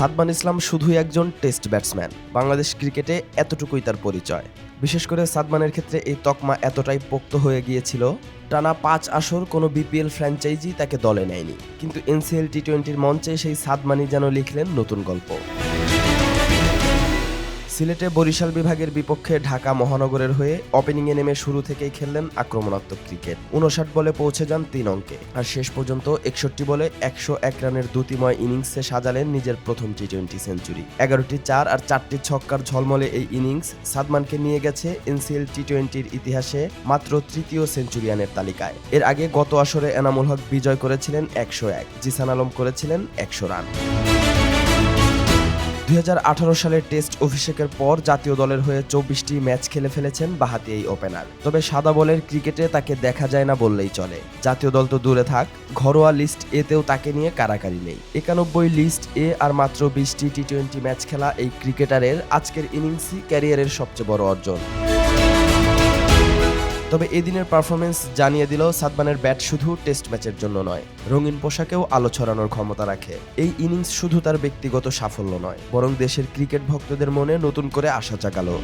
সাদমান ইসলাম শুধুই একজন test batsman. Bangladesh ক্রিকেটে এতটুকুই তার পরিচয়। বিশেষ করে সাদমানের ক্ষেত্রে এই তকমা এতটাই পোক্ত হয়ে গিয়েছিল, টানা পাঁচ আসর কোনো বিপিএল ফ্র্যাঞ্চাইজি তাকে দলে নেয়নি। কিন্তু এনসিএল টি টোয়েন্টির মঞ্চে সেই সাদমানি যেন লিখলেন নতুন গল্প। সিলেটে বরিশাল বিভাগের বিপক্ষে ঢাকা মহানগরের হয়ে ওপেনিংয়ে নেমে শুরু থেকেই খেললেন আক্রমণাত্মক ক্রিকেট। উনষাট বলে পৌঁছে যান তিন অঙ্কে। আর শেষ পর্যন্ত একষট্টি বলে একশো এক রানের দ্যুতিময় ইনিংসে সাজালেন নিজের প্রথম টি টোয়েন্টি সেঞ্চুরি। এগারোটি চার আর চারটি ছক্কার ঝলমলে এই ইনিংস সাদমানকে নিয়ে গেছে এনসিএল টি টোয়েন্টির ইতিহাসে মাত্র তৃতীয় সেঞ্চুরিয়ানের তালিকায়। এর আগে গত আসরে এনামুল হক বিজয় করেছিলেন একশো এক, জিসান আলম করেছিলেন একশো রান। দুই হাজার আঠারো সালের টেস্ট অভিষেকের পর জাতীয় দলের হয়ে চব্বিশটি ম্যাচ খেলে ফেলেছেন বাহাতি এই ওপেনার তবে সাদা বলের ক্রিকেটে তাকে দেখা যায় না বললেই চলে। জাতীয় দল তো দূরে থাক, ঘরোয়া লিস্ট এতেও তাকে নিয়ে কারাকারি নেই। একানব্বই লিস্ট এ আর মাত্র বিশটি টি টোয়েন্টি ম্যাচ খেলা এই ক্রিকেটারের আজকের ইনিংসই ক্যারিয়ারের সবচেয়ে বড় অর্জন। তবে এদিনের পারফরমেন্স জানিয়ে দিল সাদমানের ব্যাট শুধু টেস্ট ম্যাচের জন্য নয়, রঙিন পোশাকেও আলো ছড়ানোর ক্ষমতা রাখে। এই ইনিংস শুধু তার ব্যক্তিগত সাফল্য নয়, বরং দেশের ক্রিকেট ভক্তদের মনে নতুন করে আশা জাগালো।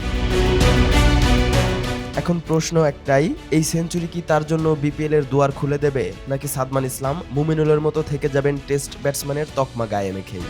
এখন প্রশ্ন একটাই, এই সেঞ্চুরি কি তার জন্য বিপিএল এর দুয়ার খুলে দেবে, নাকি সাদমান ইসলাম মুমিনুলের মতো থেকে যাবেন টেস্ট ব্যাটসম্যানের তকমা গায়ে মেখেই?